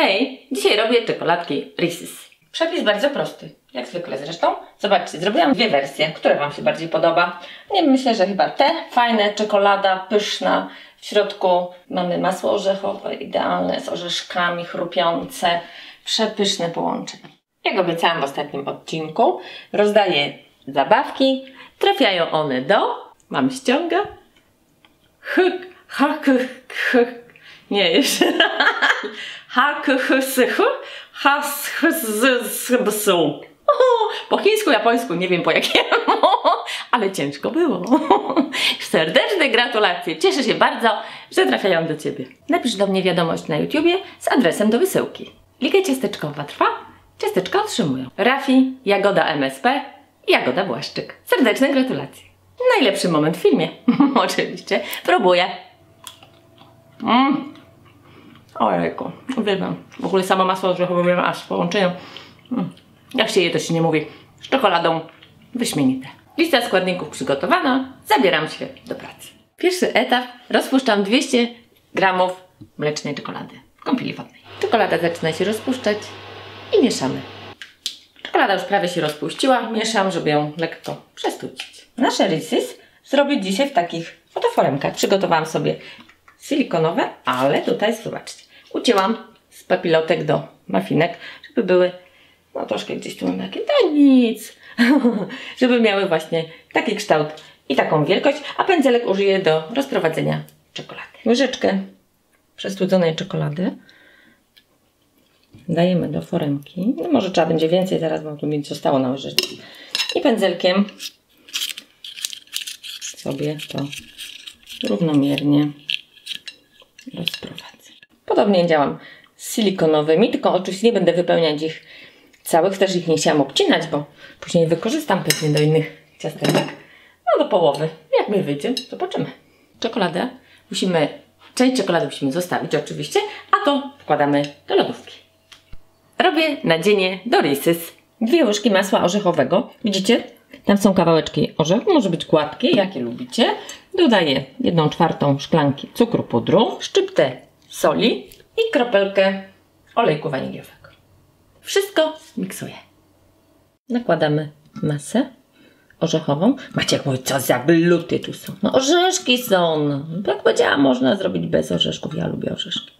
Hej, dzisiaj robię czekoladki Reese's. Przepis bardzo prosty, jak zwykle zresztą. Zobaczcie, zrobiłam dwie wersje, które Wam się bardziej podoba. Nie myślę, że chyba te. Fajne, czekolada, pyszna. W środku mamy masło orzechowe, idealne, z orzeszkami, chrupiące. Przepyszne połączenie. Jak obiecałam w ostatnim odcinku, rozdaję zabawki. Trafiają one do... Mam ściąga. Hyk, hak, hyk. Nie, jeszcze. Has, hysysybsu. Po chińsku, japońsku, nie wiem po jakiemu, ale ciężko było. Serdeczne gratulacje. Cieszę się bardzo, że trafiają do Ciebie. Napisz do mnie wiadomość na YouTubie z adresem do wysyłki. Liga ciasteczkowa trwa, ciasteczka otrzymują. Rafi, Jagoda MSP Jagoda Błaszczyk. Serdeczne gratulacje. Najlepszy moment w filmie. Oczywiście. Próbuję. Mmm. Ojejku, uwielbiam. W ogóle samo masło orzechowe wiem aż w połączeniu. Mm. Jak się je, to się nie mówi. Z czekoladą wyśmienite. Lista składników przygotowana. Zabieram się do pracy. Pierwszy etap. Rozpuszczam 200 gramów mlecznej czekolady w kąpieli wodnej. Czekolada zaczyna się rozpuszczać i mieszamy. Czekolada już prawie się rozpuściła. Mieszam, żeby ją lekko przestudzić. Nasze Reese's zrobię dzisiaj w takich oto foremkach. Przygotowałam sobie silikonowe, ale tutaj zobaczcie, ucięłam z papilotek do mafinek, żeby były, no troszkę gdzieś tu mam takie, to nic, żeby miały właśnie taki kształt i taką wielkość, a pędzelek użyję do rozprowadzenia czekolady. Łyżeczkę przestudzonej czekolady dajemy do foremki, no może trzeba będzie więcej zaraz, bo tu mi zostało na łyżeczce i pędzelkiem sobie to równomiernie. Podobnie działam z silikonowymi, tylko oczywiście nie będę wypełniać ich całych, też ich nie chciałam obcinać, bo później wykorzystam pewnie do innych ciasteczek. No do połowy. Jak mi wyjdzie, zobaczymy. Czekoladę musimy, część czekolady musimy zostawić oczywiście, a to wkładamy do lodówki. Robię nadzienie do Reese's. Dwie łyżki masła orzechowego. Widzicie? Tam są kawałeczki orzechu, może być gładkie, jakie lubicie. Dodaję 1 czwartą szklanki cukru pudru, szczyptę soli i kropelkę olejku waniliowego. Wszystko miksuję. Nakładamy masę orzechową. Macie jak mówię, co za bluty tu są. No orzeszki są. No. Jak powiedziałam, można zrobić bez orzeszków. Ja lubię orzeszki.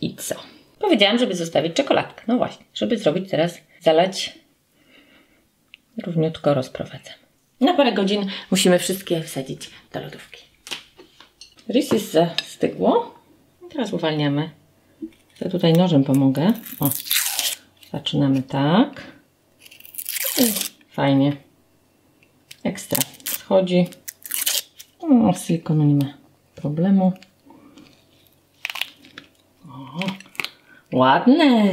I co? Powiedziałam, żeby zostawić czekoladkę. No właśnie, żeby zrobić teraz, zalać równiutko rozprowadzam. Na parę godzin musimy wszystkie wsadzić do lodówki. Reese's zastygło. Teraz uwalniamy. Ja tutaj nożem pomogę. O, zaczynamy tak. Fajnie. Ekstra. Schodzi. O, z silikonu nie ma problemu. O, ładne.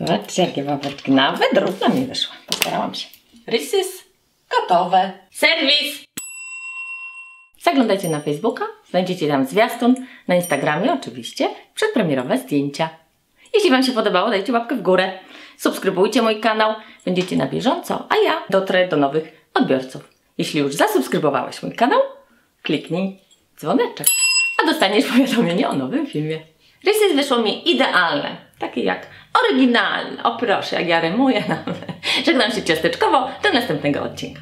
Zobaczcie, jakie babeczki. Nawet równa mi wyszła. Postarałam się. Reese's gotowe. Serwis! Zaglądajcie na Facebooka, znajdziecie tam zwiastun, na Instagramie oczywiście, przedpremierowe zdjęcia. Jeśli Wam się podobało, dajcie łapkę w górę, subskrybujcie mój kanał, będziecie na bieżąco, a ja dotrę do nowych odbiorców. Jeśli już zasubskrybowałeś mój kanał, kliknij dzwoneczek, a dostaniesz powiadomienie o nowym filmie. Rysy wyszło mi idealne, takie jak oryginalne. O proszę, jak ja rymuję. Żegnam się ciasteczkowo, do następnego odcinka.